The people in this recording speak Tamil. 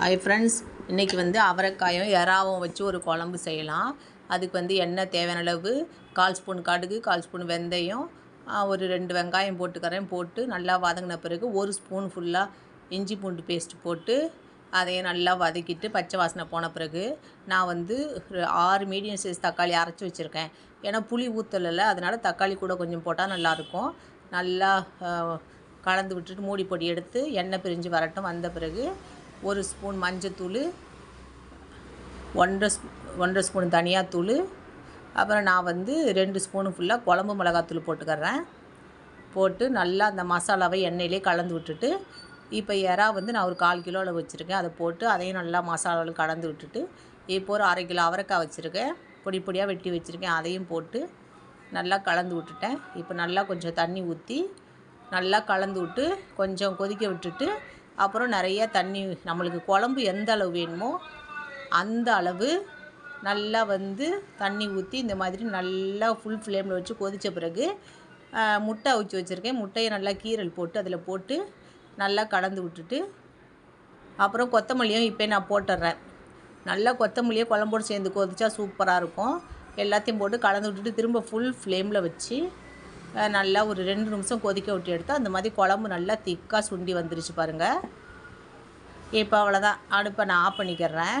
ஹாய் ஃப்ரெண்ட்ஸ் இன்றைக்கி வந்து அவரைக்காயும் எறாவும் வச்சு ஒரு குழம்பு செய்யலாம். அதுக்கு வந்து எண்ணெய் தேவையான அளவு கால் ஸ்பூன் கடுகு கால் ஸ்பூன் வெந்தயம் ஒரு ரெண்டு வெங்காயம் போட்டுக்கிறேன். போட்டு நல்லா வதங்கின பிறகு ஒரு ஸ்பூன் ஃபுல்லாக இஞ்சி பூண்டு பேஸ்ட் போட்டு அதையும் நல்லா வதக்கிட்டு பச்சை வாசனை போன பிறகு நான் வந்து ஒரு ஆறு மீடியம் சைஸ் தக்காளி அரைச்சி வச்சுருக்கேன். ஏன்னா புளி ஊற்றலைல அதனால் தக்காளி கூட கொஞ்சம் போட்டால் நல்லாயிருக்கும் நல்லா கலந்து விட்டுட்டு மூடி பொடி எடுத்து எண்ணெய் பிரிஞ்சு வரட்டும். வந்த பிறகு ஒரு ஸ்பூன் மஞ்சத்தூள் ஒன்றரை ஸ்பூ ஒன்றரை ஸ்பூன் தனியாத்தூள் அப்புறம் நான் வந்து ரெண்டு ஸ்பூனு ஃபுல்லாக குழம்பு மிளகாத்தூள் போட்டுக்கிறேன். போட்டு நல்லா அந்த மசாலாவை எண்ணெயிலே கலந்து விட்டுட்டு இப்போ எறா வந்து நான் ஒரு கால் கிலோவில் வச்சுருக்கேன். அதை போட்டு அதையும் நல்லா மசாலாவில் கலந்து விட்டுட்டு இப்போ ஒரு அரை கிலோ அவரைக்காய் வச்சுருக்கேன். பொடி பொடியாக வெட்டி வச்சுருக்கேன். அதையும் போட்டு நல்லா கலந்து விட்டுட்டேன். இப்போ நல்லா கொஞ்சம் தண்ணி ஊற்றி நல்லா கலந்து விட்டு கொஞ்சம் கொதிக்க விட்டுட்டு அப்புறம் நிறைய தண்ணி நம்மளுக்கு குழம்பு எந்த அளவு வேணுமோ அந்த அளவு நல்லா வந்து தண்ணி ஊற்றி இந்த மாதிரி நல்லா ஃபுல் ஃப்ளேமில் வச்சு கொதித்த பிறகு முட்டை அவிச்சு வச்சுருக்கேன். முட்டையை நல்லா கீரல் போட்டு அதில் போட்டு நல்லா கலந்து விட்டுட்டு அப்புறம் கொத்தமல்லியும் இப்போ நான் போட்டுடுறேன் நல்லா கொத்தமல்லியை குழம்போடு சேர்ந்து கொதிச்சா சூப்பராக இருக்கும். எல்லாத்தையும் போட்டு கலந்து விட்டுட்டு திரும்ப ஃபுல் ஃப்ளேமில் வச்சு நல்லா ஒரு ரெண்டு நிமிஷம் கொதிக்க விட்டு எடுத்தால் அந்த மாதிரி குழம்பு நல்லா திக்காக சுண்டி வந்துருச்சு பாருங்கள் இப்போ அவ்வளோதான் அடுப்பை நான் ஆஃப் பண்ணிக்கிறேன்.